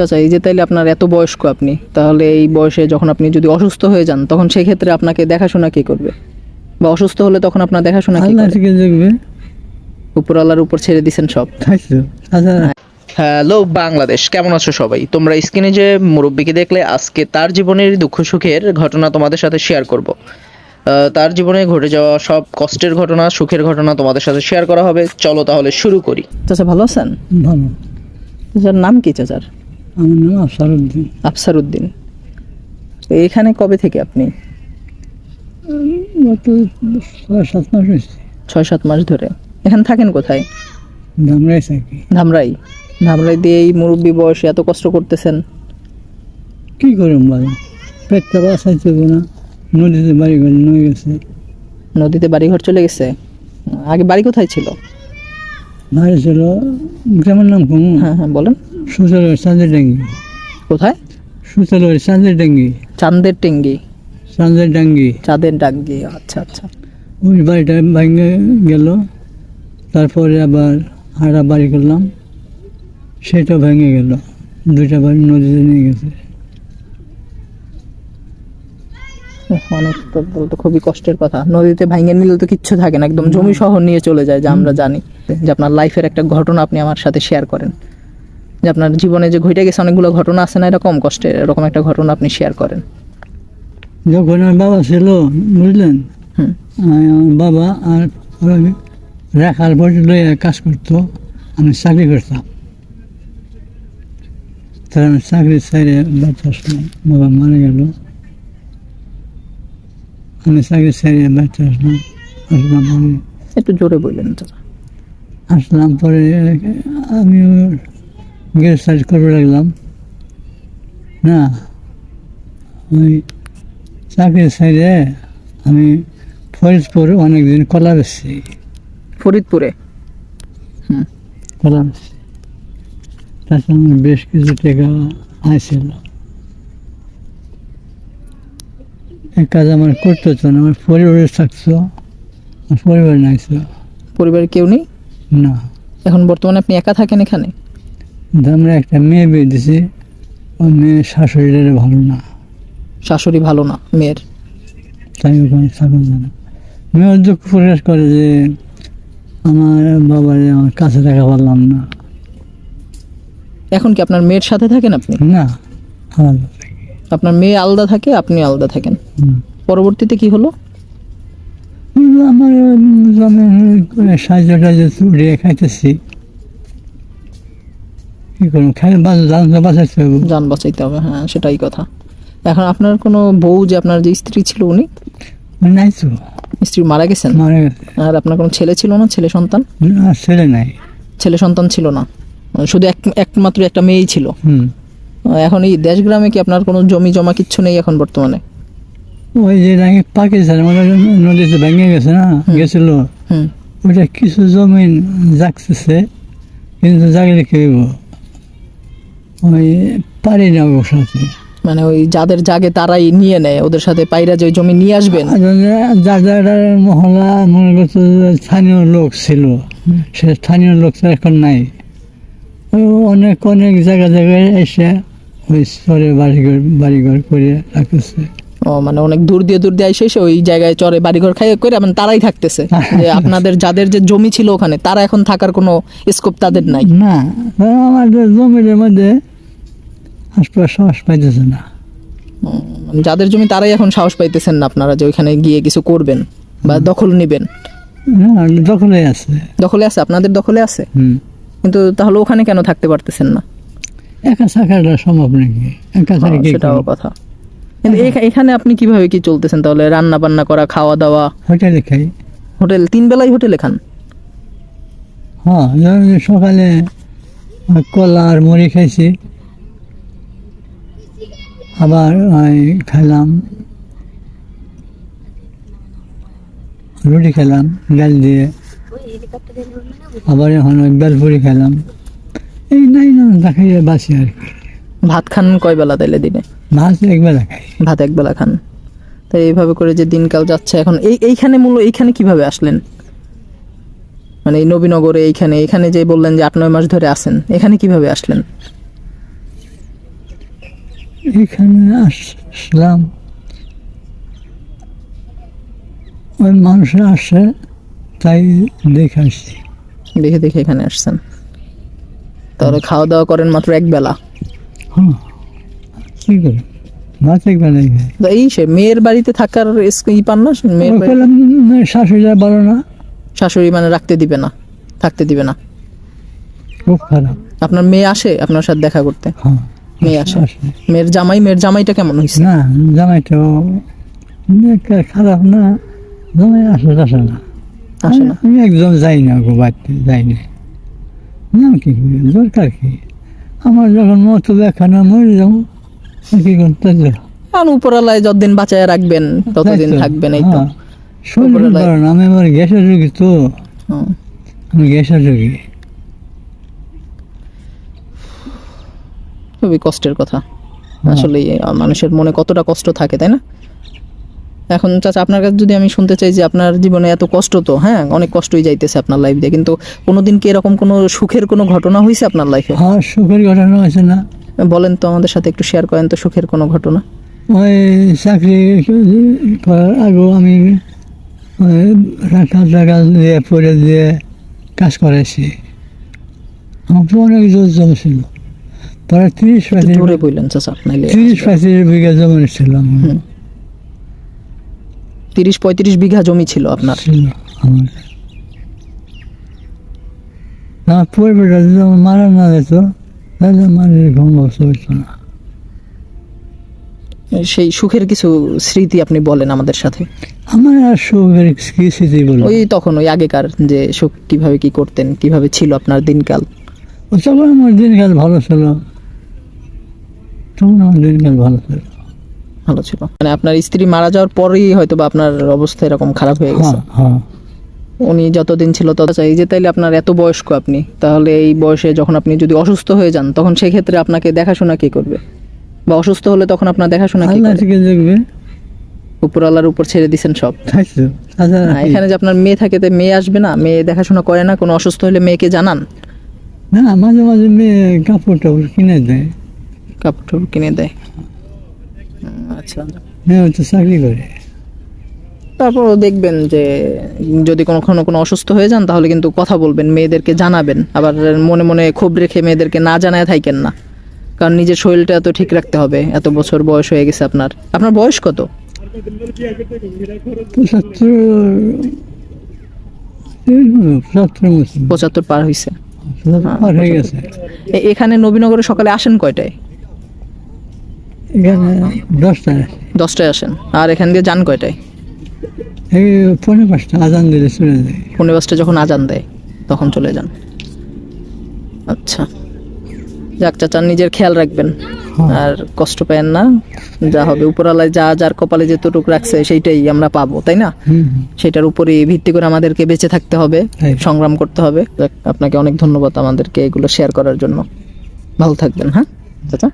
চাচা এই যে তাইলে আপনার এত বয়স্ক আপনি তাহলে এই বয়সে যখন আপনি যদি অসুস্থ হয়ে যান তখন সেই ক্ষেত্রে আপনাকে দেখাশোনা কে করবে? বা অসুস্থ হলে তখন আপনার দেখাশোনা কে আল্লাহ করে? দেখবে? উপর আল্লাহর উপর ছেড়ে দিছেন সব। তাছাড়া হ্যালো বাংলাদেশ কেমন আছো সবাই? তোমরা স্ক্রিনে যে মুরব্বীকে দেখলে আজকে তার জীবনের দুঃখ সুখের ঘটনা তোমাদের সাথে শেয়ার করব। আহ, তার জীবনে ঘটে যাওয়া সব কষ্টের ঘটনা সুখের ঘটনা তোমাদের সাথে শেয়ার করা হবে। চলো তাহলে শুরু করি। চাচা ভালো আছেন? ভালো। চাচার নাম কি চাচার? আমার নাম আফসারুদ্দিন। আফসার উদ্দিন তো এখানে কবে থেকে আপনি? গত ছয় সাত মাস হয়েছে। ছয় সাত মাস ধরে। এখানে থাকেন কোথায়? ধামরাই থাকি। ধামরাই। ধামরাই দিয়ে এই মুরব্বী বয়সে এত কষ্ট করতেছেন? কি করুন বলো পেটটা বাসাইতে না। নদীতে বাড়ি ঘর নিয়ে গেছে। নদীতে বাড়িঘর চলে গেছে? আগে বাড়ি কোথায় ছিল? বাড়ি ছিল গ্রামের নাম হ্যাঁ হ্যাঁ বলেন। সুতালয় চাঁদের ডাঙ্গি কোথায়? সুতালয় চাঁদের ডাঙ্গি চাঁদের টেঙ্গি চাঁদের ডাঙ্গি চাঁদের ডাঙ্গি আচ্ছা আচ্ছা। ওই বাড়িটা ভেঙে গেল। তারপরে আবার আড়া বাড়ি করলাম। সেটা ভেঙে গেল। দুইটা বাড়ি নদীতে নিয়ে গেছে। অনেক তো বলতে খুবই কষ্টের কথা। নদীতে ভাঙে নিলে তো কিচ্ছু থাকে না। একদম জমি শহর নিয়ে চলে যায় যা আমরা জানি। যে আপনার লাইফের একটা ঘটনা আপনি আমার সাথে শেয়ার করেন। যে আপনার জীবনে যে ঘটে গেছে অনেকগুলো ঘটনা আছে না এরকম কষ্টের এরকম একটা ঘটনা আপনি শেয়ার করেন। যখন আমার বাবা ছিল বুঝলেন? আমার বাবা আর রেখার বটি কাজ করতো আমি চাকরি করতাম। তার চাকরি সাইডে বাচ্চা আসলাম। বাবা মারা গেল। আমি চাকরি সাইডে বাচ্চা আসলাম। আসলাম একটু জোরে বললেন আসলাম পরে আমি গ্রেফতার করে রাখলাম। না ওই চাকরির সাইডে আমি ফরিদপুর অনেকদিন কলা বেশি ফরিদপুরে? কলা বেশি তাছাড়া আমার বেশ কিছু টাকা আইছিল। এক কাজ আমার করতে হতো না আমার পরিবারে থাকতো আমার পরিবার নাই ছিল পরিবারে কেউ নেই? না। এখন বর্তমানে আপনি একা থাকেন এখানে? আমরা একটা মেয়ে বিয়ে দিছি ওই মেয়ে শাশুড়িদের ভালো না। শাশুড়ি ভালো না মেয়ের। তাই ওখানে থাকা যায় না মেয়ের দুঃখ প্রকাশ করে যে আমার বাবারে আমার কাছে রাখা পারলাম না। এখন কি আপনার মেয়ের সাথে থাকেন আপনি? না আলাদা। আপনার মেয়ে আলাদা থাকে আপনি আলাদা থাকেন। পরবর্তীতে কি হলো? আমার সাহায্য টাহায্য তুলিয়ে খাইতেছি। কি খাই বাঁচ জান বাঁচাইতে হবে। যান বাঁচাইতে হবে হ্যাঁ সেটাই কথা। এখন আপনার কোনো বউ যে আপনার যে স্ত্রী ছিল উনি? নাই তো। স্ত্রী মারা গেছেন? মারা গেছে। আর আপনার কোনো ছেলে ছিল না? ছেলে সন্তান? আর ছেলে নাই। ছেলে সন্তান ছিল না। শুধু এক একমাত্র একটা মেয়েই ছিল। হুম। এখন এই দেশ গ্রামে কি আপনার কোনো জমি জমা কিচ্ছু নেই এখন বর্তমানে? ওই যে নাকি পাকিস্তান মানে নদীতে ভেঙে গেছে না? গেছিল। হুম। ওটা কিছু জমিন জাগতেছে কিন্তু জাগলে কি হইব? ওই পারি না বসাতে মানে ওই যাদের জাগে তারাই নিয়ে নেয় ওদের সাথে পাইরা যে জমি নিয়ে আসবেন? যা যারা মহল্লা মনে করতো যে স্থানীয় লোক ছিল সে স্থানীয় লোক তো এখন নাই। অনেক অনেক জায়গা জায়গায় এসে ওই স্তরে বাড়িঘর বাড়িঘর করে রাখতেছে। ও মানে অনেক দূর দিয়ে দূর দিয়ে এসে এসে ওই জায়গায় চরে বাড়িঘর খাইয়ে করে মানে তারাই থাকতেছে। যে আপনাদের যাদের যে জমি ছিল ওখানে তারা এখন থাকার কোনো স্কোপ তাদের নাই। না আমাদের জমির মধ্যে হাসপাতাল সাহস পাইতেছে না। মানে যাদের জমি তারাই এখন সাহস পাইতেছেন না আপনারা যে ওইখানে গিয়ে কিছু করবেন বা দখল নেবেন। হ্যাঁ দখলে আছে। দখলে আছে আপনাদের দখলে আছে? কিন্তু তাহলে ওখানে কেন থাকতে পারতেছেন না? একা থাকাটা সম্ভব নাকি? একা থাকে কি সেটাও কথা। কিন্তু এখা- এখানে আপনি কীভাবে কি চলতেছেন তাহলে? রান্না বান্না করা খাওয়া দাওয়া হোটেলে খাই। হোটেল তিন বেলায় হোটেলে খান? হ্যাঁ সকালে কলা আর মুড়ি খাইছি। আবার খেলাম। রুটি খেলাম ডাল দিয়ে। আবার এখন ওই বেলপুরি খেলাম। এই নাই না দেখাই বাসি আর ভাত খান কয় বেলা তাইলে দিনে? মাছ একবেলা খাই। ভাত এক বেলা খান। তো এইভাবে করে যে দিনকাল যাচ্ছে এখন এই এইখানে মূল এইখানে কীভাবে আসলেন? মানে এই নবীনগরে এইখানে এখানে যে বললেন যে আট নয় মাস ধরে আসেন এখানে কীভাবে আসলেন? এখানে আসলাম। ওই মানুষ আসে তাই দেখে আসছি। দেখে দেখে এখানে আসছেন। তাহলে খাওয়া দাওয়া করেন মাত্র এক বেলা। হ্যাঁ। কি করে? ভাত এই সে মেয়ের বাড়িতে থাকার ই পান না? মেয়ের শাশুড়িরা বলো না। শাশুড়ি মানে রাখতে দিবে না থাকতে দিবে না। খুব খারাপ। আপনার মেয়ে আসে আপনার সাথে দেখা করতে? হ্যাঁ। মেয়ে আসে মেয়ের জামাই মেয়ের জামাইটা কেমন হয়েছে? না জামাইটাও খারাপ না জামাই আসে আসে না। আসে না। আমি একদম যাই না গো বাড়িতে যাই না। নাম কি দরকার কি? আমার যখন মতো দেখা না মরে যাব কি করতে? আর উপরালায় যতদিন বাঁচায় রাখবেন ততদিন? থাকবেন এই তো। হ্যাঁ। শরীর আমি আমার গ্যাসের রোগী তো। আমি গ্যাসের রোগী। খুবই কষ্টের কথা। আসলে মানুষের মনে কতটা কষ্ট থাকে তাই না? এখন চাচা আপনার কাছে যদি আমি শুনতে চাই যে আপনার জীবনে এত কষ্ট তো হ্যাঁ অনেক কষ্টই যাইতেছে আপনার লাইফ দিয়ে কিন্তু কোনোদিন কি এরকম কোনো সুখের কোনো ঘটনা হয়েছে আপনার লাইফে হ্যাঁ সুখের ঘটনা হয়েছে না। বলেন তো আমাদের সাথে একটু শেয়ার করেন তো সুখের কোনো ঘটনা। ওই চাকরি করার আগেও আমি টাকা টাকা দিয়ে পরে দিয়ে কাজ করেছি আমার অনেক জোর জমেছিল প্রায় তিরিশ একটু পঁয়ত্রিশ বললেন চাচা নাইলে তিরিশ পঁয়ত্রিশ বিঘা জমি ছিল। তিরিশ পঁয়ত্রিশ বিঘা জমি ছিল আপনার। ছিল আমার। আমার পরিবারটা যদি মারা না যেত তাহলে আমার এরকম অবস্থা হইতো না। সেই সুখের কিছু স্মৃতি আপনি বলেন আমাদের সাথে? আমার আর সুখের কি স্মৃতি ওই তখন ওই আগেকার যে সুখ কীভাবে কি করতেন কীভাবে ছিল আপনার দিনকাল? তখন আমার দিনকাল ভালো ছিল। তখন আমার দিনকাল ভালো ছিল? ভালো ছিল। মানে আপনার স্ত্রী মারা যাওয়ার পরেই হয়তো বা আপনার অবস্থা এরকম খারাপ হয়ে গেছে। হ্যাঁ হ্যাঁ। উনি যতদিন ছিল তত চাই যে তাইলে আপনার এত বয়স্ক আপনি তাহলে এই বয়সে যখন আপনি যদি অসুস্থ হয়ে যান তখন সেক্ষেত্রে আপনাকে দেখাশোনা কে করবে? বা অসুস্থ হলে তখন আপনার দেখাশোনা কি আল্লাহ করে? থেকে দেখবে? উপরওয়ালার উপর ছেড়ে দিছেন সব। তাছাড়া না, কি? এখানে যে আপনার মেয়ে থাকে তো মেয়ে আসবে না মেয়ে দেখাশোনা করে না কোনো অসুস্থ হলে মেয়েকে জানান। না মাঝে মাঝে মেয়ে কাপড় টাপড় কিনে দেয়। কাপড় টাপড় কিনে দেয়। আচ্ছা। চাকরি করে। তারপরও দেখবেন যে যদি কখনো কোনো অসুস্থ হয়ে যান তাহলে কিন্তু কথা বলবেন মেয়েদেরকে জানাবেন। আবার মনে মনে ক্ষোভ রেখে মেয়েদেরকে না জানায় থাকেন না। কারণ নিজের শরীরটা এত ঠিক রাখতে হবে। এত বছর বয়স হয়ে গেছে আপনার। আপনার বয়স কত? পঁচাত্তর পার হয়েছে হয়ে এখানে নবীনগরে সকালে আসেন কয়টায়? এখানে দশটা দশটায় আসেন। আর এখান দিয়ে যান কয়টায়? এই পনেরো পাঁচটা আজান দিলে চলে যায়। পনেরো বাসটা যখন আজান দেয় তখন চলে যান। আচ্ছা। যাক চাচা নিজের খেয়াল রাখবেন। হ্যাঁ। আর কষ্ট পেয়েন না। যা হবে উপরালায় যা যার কপালে যেতটুক রাখছে সেইটাই আমরা পাবো তাই না? সেটার উপরে ভিত্তি করে আমাদেরকে বেঁচে থাকতে হবে সংগ্রাম করতে হবে। আপনাকে অনেক ধন্যবাদ আমাদেরকে এগুলো শেয়ার করার জন্য। ভালো থাকবেন হ্যাঁ চাচা?